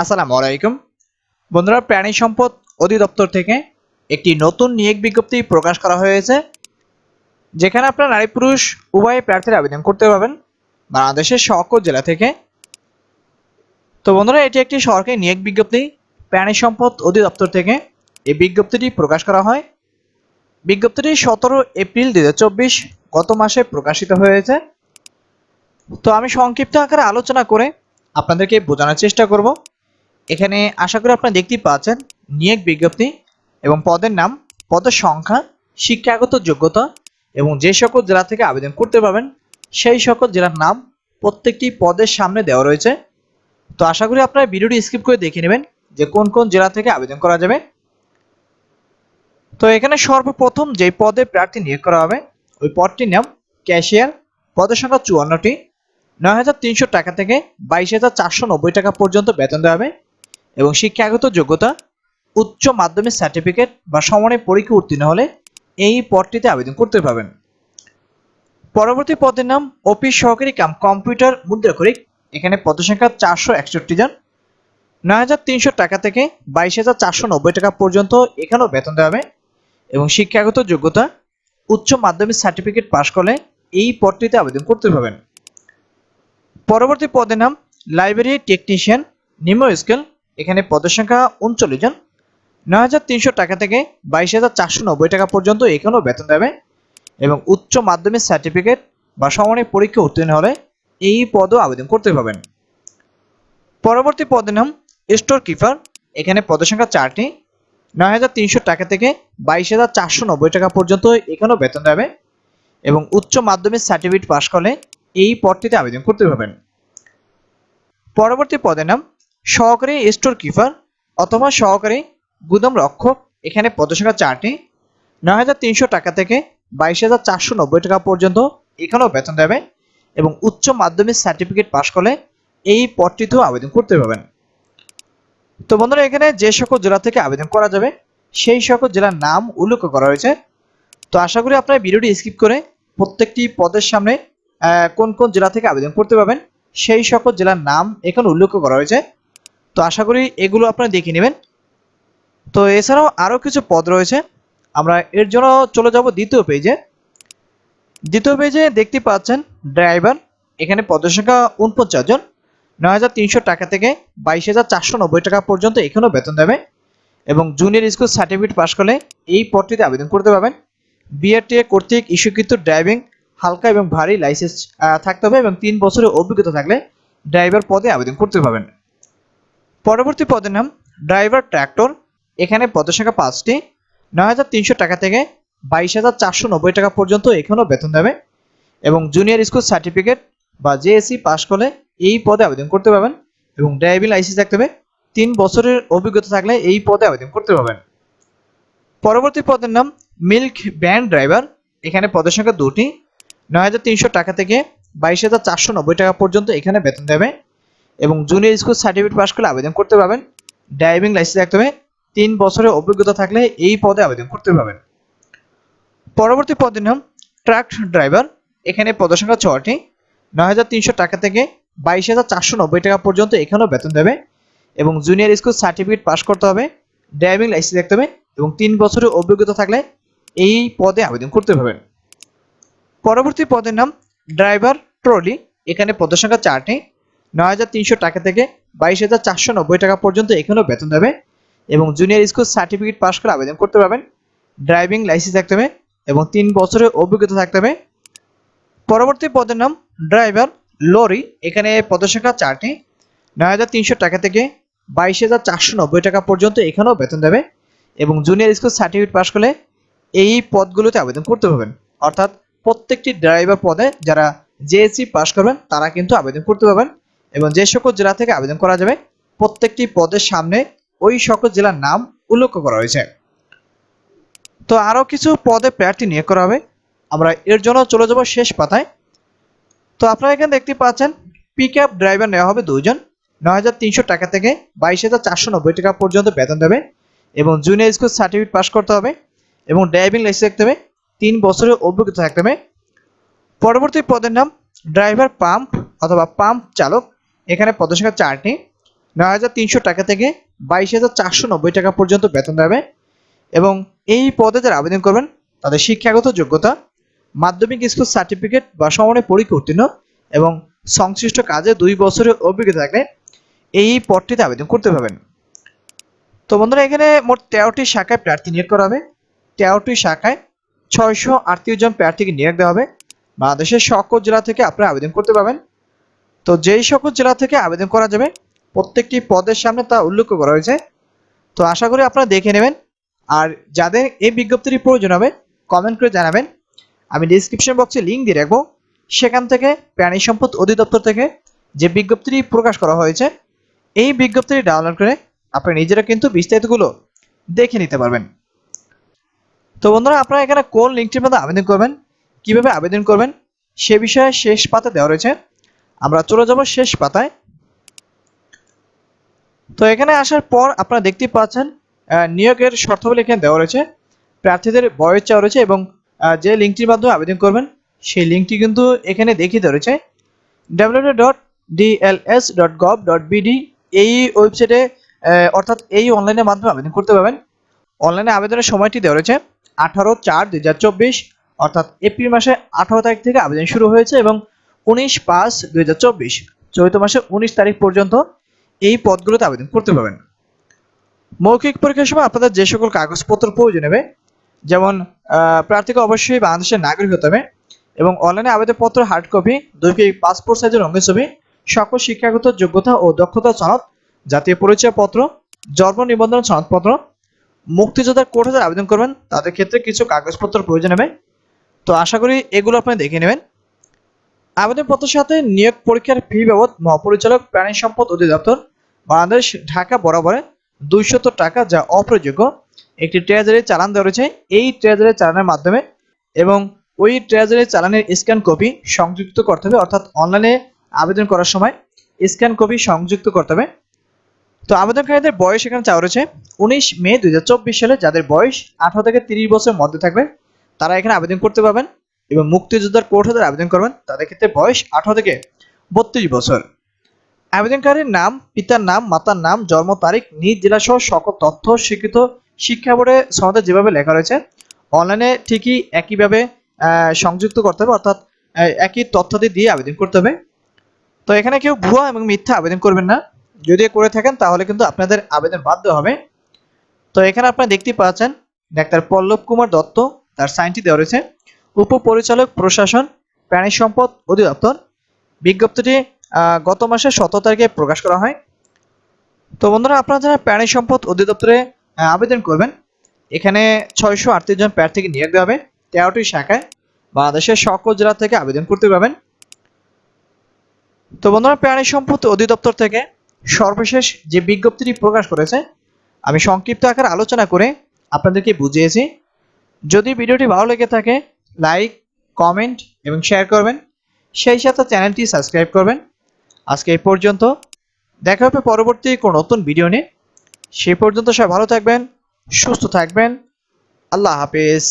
আসসালামু আলাইকুম। বন্ধুরা, প্রাণী সম্পদ অধিদপ্তর থেকে একটি নতুন নিয়োগ বিজ্ঞপ্তি প্রকাশ করা হয়েছে, যেখানে আপনার নারী পুরুষ উভয় প্রার্থীর আবেদন করতে পারবেন বাংলাদেশের সকল জেলা থেকে। তো বন্ধুরা, এটি একটি সরকারি নিয়োগ বিজ্ঞপ্তি। প্রাণী সম্পদ অধিদপ্তর থেকে এই বিজ্ঞপ্তিটি প্রকাশ করা হয়। বিজ্ঞপ্তিটি সতেরো এপ্রিল দুই হাজার চব্বিশ গত মাসে প্রকাশিত হয়েছে। তো আমি সংক্ষিপ্ত আকারে আলোচনা করে আপনাদেরকে বোঝানোর চেষ্টা করব। এখানে আশা করি আপনারা দেখতেই পাচ্ছেন, নিয়োগ বিজ্ঞপ্তি এবং পদের নাম, পদের সংখ্যা, শিক্ষাগত যোগ্যতা এবং যে সকল জেলা থেকে আবেদন করতে পারবেন, সেই সকল জেলার নাম প্রত্যেকটি পদের সামনে দেওয়া রয়েছে। তো আশা করি আপনারা ভিডিওটি স্কিপ করে দেখে নেবেন যে কোন কোন জেলা থেকে আবেদন করা যাবে। তো এখানে সর্বপ্রথম যে পদে প্রার্থী নিয়োগ করা হবে, ওই পদটির নাম ক্যাশিয়ার, পদের সংখ্যা চুয়ান্নটি। নয় হাজার তিনশো টাকা থেকে বাইশ হাজার চারশো নব্বই টাকা পর্যন্ত বেতন দেওয়া হবে। এবং শিক্ষাগত যোগ্যতা, উচ্চ মাধ্যমিক সার্টিফিকেট বা সমানের পরীক্ষা উত্তীর্ণ হলে এই পদটিতে আবেদন করতে পারবেন। পরবর্তী পদের নাম অফিস সহকারী কাম কম্পিউটার মুদ্রাক্ষরিক। এখানে পদের সংখ্যা চারশো একষট্টি জন। নয় হাজার তিনশো টাকা থেকে বাইশ হাজার চারশো নব্বই টাকা পর্যন্ত এখানেও বেতন দেওয়া হবে। এবং শিক্ষাগত যোগ্যতা, উচ্চ মাধ্যমিক সার্টিফিকেট পাশ করলে এই পদটিতে আবেদন করতে পারবেন। পরবর্তী পদের নাম লাইব্রেরি টেকনিশিয়ান নিম্ন স্কেল এখানে পদের সংখ্যা উনচল্লিশ জন। নয় হাজার তিনশো টাকা থেকে বাইশ হাজার চারশো নব্বই টাকা পর্যন্ত এখানেও বেতন দেবে এবং উচ্চ মাধ্যমিক সার্টিফিকেট বা সমানের পরীক্ষা উত্তীর্ণ হলে এই পদও আবেদন করতে পারবেন। পরবর্তী পদের নাম স্টোর কিপার এখানে পদের সংখ্যা চারটি। নয় হাজার তিনশো টাকা থেকে বাইশ হাজার চারশো নব্বই টাকা পর্যন্ত এখানেও বেতন দেবে এবং উচ্চ মাধ্যমিক সার্টিফিকেট পাশ করলে এই পদটিতে আবেদন করতে পারবেন। পরবর্তী পদের নাম সহকারী স্টোর কিপার অথবা সহকারী গুদাম রক্ষক, এখানে পদসংখ্যা চারটি, নয় হাজার তিনশো টাকা থেকে বাইশ হাজার চারশো নব্বই টাকা পর্যন্ত এখানেও বেতন দেবে এবং উচ্চ মাধ্যমিক সার্টিফিকেট পাশ করলে এই পদটিতেও আবেদন করতে পারবেন। তো বন্ধুরা, এখানে যে সকল জেলা থেকে আবেদন করা যাবে, সেই সকল জেলার নাম উল্লেখ করা হয়েছে। তো আশা করি আপনারা ভিডিওটি স্কিপ করে প্রত্যেকটি পদের সামনে কোন কোন জেলা থেকে আবেদন করতে পারবেন, সেই সকল জেলার নাম এখানে উল্লেখ করা হয়েছে। তো আশা করি এগুলো আপনারা দেখে নেবেন। তো এছাড়াও আরও কিছু পদ রয়েছে। আমরা এর জন্য চলে যাব দ্বিতীয় পেজে দ্বিতীয় পেজে দেখতে পাচ্ছেন ড্রাইভার এখানে পদের সংখ্যা উনপঞ্চাশ জন। নয় হাজার তিনশো টাকা থেকে বাইশ হাজার চারশো নব্বই টাকা পর্যন্ত এখানেও বেতন দেবে। এবং জুনিয়র স্কুল সার্টিফিকেট পাশ করলে এই পদটিতে আবেদন করতে পারবেন। বিআরটিএ কর্তৃক ইস্যুকৃত ড্রাইভিং হালকা এবং ভারী লাইসেন্স থাকতে হবে এবং তিন বছরের অভিজ্ঞতা থাকলে ড্রাইভার পদে আবেদন করতে পারবেন। পরবর্তী পদের নাম ড্রাইভার ট্র্যাক্টর। এখানে পদের সংখ্যা পাঁচটি। নয় হাজার তিনশো টাকা থেকে বাইশ হাজার চারশো নব্বই টাকা পর্যন্ত এখানেও বেতন দেবে এবং জুনিয়র স্কুল সার্টিফিকেট বা জেএসসি পাশ করলে এই পদে আবেদন করতে পারবেন এবং ড্রাইভিং লাইসেন্স থাকতে হবে। তিন বছরের অভিজ্ঞতা থাকলে এই পদে আবেদন করতে পারবেন। পরবর্তী পদের নাম মিল্ক ব্যান্ড ড্রাইভার এখানে পদের সংখ্যা দুটি। নয় হাজার তিনশো টাকা থেকে বাইশ হাজার চারশো নব্বই টাকা পর্যন্ত এখানে বেতন দেবে। এবং জুনিয়র স্কুল সার্টিফিকেট পাশ করলে আবেদন করতে পারবেন। ড্রাইভিং লাইসেন্স থাকতে হবে তিন বছরের অভিজ্ঞতা থাকলে এই পদে আবেদন করতে পারবেন। পরবর্তী পদের নাম ট্রাক ড্রাইভার এখানে পদের সংখ্যা ছটি নয় হাজার তিনশো টাকা থেকে বাইশ হাজার চারশো নব্বই টাকা পর্যন্ত এখানেও বেতন দেবে এবং জুনিয়র স্কুল সার্টিফিকেট পাশ করতে হবে। ড্রাইভিং লাইসেন্স থাকতে হবে এবং তিন বছরের অভিজ্ঞতা থাকলে এই পদে আবেদন করতে পারবেন। পরবর্তী পদের নাম ড্রাইভার ট্রলি এখানে পদের সংখ্যা চারটি। নয় হাজার তিনশো টাকা থেকে বাইশ হাজার চারশো নব্বই টাকা পর্যন্ত এখানেও বেতন দেবে এবং জুনিয়র স্কুল সার্টিফিকেট পাশ করে আবেদন করতে পারবেন। ড্রাইভিং লাইসেন্স থাকতে হবে এবং তিন বছরের অভিজ্ঞতা থাকতে হবে। পরবর্তী পদের নাম ড্রাইভার লরি। এখানে পদের সংখ্যা চারটি। নয় হাজার তিনশো টাকা থেকে বাইশ হাজার চারশো নব্বই টাকা পর্যন্ত এখানেও বেতন দেবে এবং জুনিয়র স্কুল সার্টিফিকেট পাশ করলে এই পদগুলোতে আবেদন করতে পারবেন। অর্থাৎ প্রত্যেকটি ড্রাইভার পদে যারা জেএসসি পাশ করবেন, তারা কিন্তু আবেদন করতে পারবেন। এবং যে সকল জেলা থেকে আবেদন করা যাবে, প্রত্যেকটি পদের সামনে ওই সকল জেলার নাম উল্লেখ করা হয়েছে। তো আরও কিছু পদে প্রার্থী নিয়োগ করা হবে। আমরা এর জন্য চলে যাব শেষ পাতায়। তো আপনারা এখানে দেখতে পাচ্ছেন পিক আপ ড্রাইভার নেওয়া হবে দুইজন। নয় হাজার তিনশো টাকা থেকে বাইশ হাজার চারশো নব্বই টাকা পর্যন্ত বেতন দেবে এবং জুনিয়র স্কুল সার্টিফিকেট পাস করতে হবে এবং ড্রাইভিং লাইসেন্স থাকতে হবে, তিন বছরের অভিজ্ঞতা থাকতে হবে। পরবর্তী পদের নাম ড্রাইভার পাম্প অথবা পাম্প চালক। এখানে পদসংখ্যা চারটি, নয় হাজার তিনশো টাকা থেকে বাইশ হাজার চারশো নব্বই টাকা পর্যন্ত বেতন দেবে। এবং এই পদে যারা আবেদন করবেন, তাদের শিক্ষাগত যোগ্যতা, মাধ্যমিক স্কুল সার্টিফিকেট বা সমানে পরীক্ষা উত্তীর্ণ এবং সংশ্লিষ্ট কাজে দুই বছরের অভিজ্ঞতা থাকলে এই পদটিতে আবেদন করতে পারবেন। তো বন্ধুরা, এখানে মোট তেরোটি শাখায় প্রার্থী নিয়োগ করা হবে। তেরোটি শাখায় ছয়শো আটত্রিশ জন প্রার্থীকে নিয়োগ দেওয়া হবে। বাংলাদেশের সকল জেলা থেকে আপনারা আবেদন করতে পারবেন। তো যেই সকল জেলা থেকে আবেদন করা যাবে, প্রত্যেকটি পদের সামনে তা উল্লেখ করা হয়েছে। তো আশা করি আপনারা দেখে নেবেন। আর যাদের এই বিজ্ঞপ্তির প্রয়োজন হবে কমেন্ট করে জানাবেন। আমি ডিসক্রিপশন বক্সে লিঙ্ক দিয়ে রাখব। সেখান থেকে প্রাণী সম্পদ অধিদপ্তর থেকে যে বিজ্ঞপ্তিটি প্রকাশ করা হয়েছে, এই বিজ্ঞপ্তিটি ডাউনলোড করে আপনারা নিজেরা কিন্তু বিস্তারিতগুলো দেখে নিতে পারবেন। তো বন্ধুরা, আপনারা এখানে কোন লিঙ্কটির মধ্যে আবেদন করবেন, কীভাবে আবেদন করবেন, সে বিষয়ে শেষ পাতা দেওয়া রয়েছে। আমরা চলে যাব শেষ পাতায়। তো এখানে আসার পর আপনারা দেখতে পাচ্ছেন নিয়োগের শর্তাবলী এখানে দেওয়া রয়েছে। প্রার্থীদের বয়স চাওয়া রয়েছে এবং যে লিঙ্কটির মাধ্যমে আবেদন করবেন, সেই লিঙ্কটি কিন্তু এখানে দেখিয়ে দেওয়া রয়েছে। W dot DLS dot gov dot BD এই ওয়েবসাইটে অর্থাৎ এই অনলাইনের মাধ্যমে আবেদন করতে পারবেন। অনলাইনে আবেদনের সময়টি দেওয়া রয়েছে আঠারো চার দুই অর্থাৎ এপ্রিল মাসে আঠারো তারিখ থেকে আবেদন শুরু হয়েছে এবং উনিশ পাঁচ দুই হাজার চব্বিশ। চৈত মাসের উনিশ তারিখ পর্যন্ত এই পদগুলোতে আবেদন করতে পারবেন। মৌখিক পরীক্ষার সময় আপনাদের যে সকল কাগজপত্র প্রয়োজন হবে, যেমন প্রার্থীকে অবশ্যই বাংলাদেশের নাগরিক হতে হবে এবং অনলাইনে আবেদনপত্র হার্ড কপি দুই কপি পাসপোর্ট সাইজের রঙের ছবি, সকল শিক্ষাগত যোগ্যতা ও দক্ষতা সনদ, জাতীয় পরিচয়পত্র, জন্ম নিবন্ধন সনদপত্র, মুক্তিযোদ্ধার কোর্ট আবেদন করবেন, তাদের ক্ষেত্রে কিছু কাগজপত্র প্রয়োজন হবে। তো আশা করি এগুলো আপনি দেখে নেবেন। আবেদনপত্রের সাথে নিয়োগ পরীক্ষার ফি বাবদ মহাপরিচালক, প্রাণী সম্পদ অধিদপ্তর, বাংলাদেশ, ঢাকা বরাবরে দুইশত টাকা যা অপ্রযোগ্য একটি ট্রেজারি চালান দেওয়া রয়েছে। এই ট্রেজারি চালানের মাধ্যমে এবং ওই ট্রেজারি চালানের স্ক্যান কপি সংযুক্ত করতে হবে, অর্থাৎ অনলাইনে আবেদন করার সময় স্ক্যান কপি সংযুক্ত করতে হবে। তো আবেদনকারীদের বয়স এখানে চাওয়া রয়েছে উনিশ মে দু হাজার চব্বিশ সালে। যাদের বয়স আঠারো থেকে তিরিশ বছরের মধ্যে থাকবে, তারা এখানে আবেদন করতে পারবেন। এবং মুক্তিযোদ্ধার হাজার আবেদন করবেন, তাদের ক্ষেত্রে বয়স আঠারো থেকে বত্রিশ বছর। আবেদনকারীর নাম, পিতার নাম, মাতার নাম, জন্ম তারিখ, নিজ জেলা সহ সকল তথ্য, স্বীকৃত শিক্ষা বোর্ডে সনদে যেভাবে লেখা রয়েছে, অনলাইনে ঠিকই একইভাবে সংযুক্ত করতে হবে, অর্থাৎ একই তথ্যাদি দিয়ে আবেদন করতে হবে। তো এখানে কেউ ভুয়া এবং মিথ্যা আবেদন করবেন না। যদি করে থাকেন, তাহলে কিন্তু আপনাদের আবেদন বাধ্য হবে। তো এখানে আপনারা দেখতেই পাচ্ছেন, ডাক্তার পল্লব কুমার দত্ত, তার সাইনটি দেওয়া রয়েছে। উপপরিচালক, প্রশাসন, প্রাণী সম্পদ অধিদপ্তর। বিজ্ঞপ্তিটি গত মাসের সতেরো তারিখে প্রকাশ করা হয়। তো বন্ধুরা, আপনারা যারা প্রাণী সম্পদ অধিদপ্তরে আবেদন করবেন, এখানে ছয়শো আটত্রিশ জন প্রার্থীকে নিয়োগ দেওয়া হবে। তেরোটি শাখায় বাংলাদেশের সকল জেলা থেকে আবেদন করতে পারবেন। তো বন্ধুরা, প্রাণী সম্পদ অধিদপ্তর থেকে সর্বশেষ যে বিজ্ঞপ্তিটি প্রকাশ করেছে, আমি সংক্ষিপ্ত আকারে আলোচনা করে আপনাদেরকে বুঝিয়েছি। যদি ভিডিওটি ভালো লেগে থাকে লাইক কমেন্ট এবং শেয়ার করবেন। সেই সাথে চ্যানেলটি সাবস্ক্রাইব করবেন। আজকে এই পর্যন্ত। দেখা হবে পরবর্তী কোনো নতুন ভিডিও নিয়ে। সে পর্যন্ত সবাই ভালো থাকবেন, সুস্থ থাকবেন। আল্লাহ হাফেজ।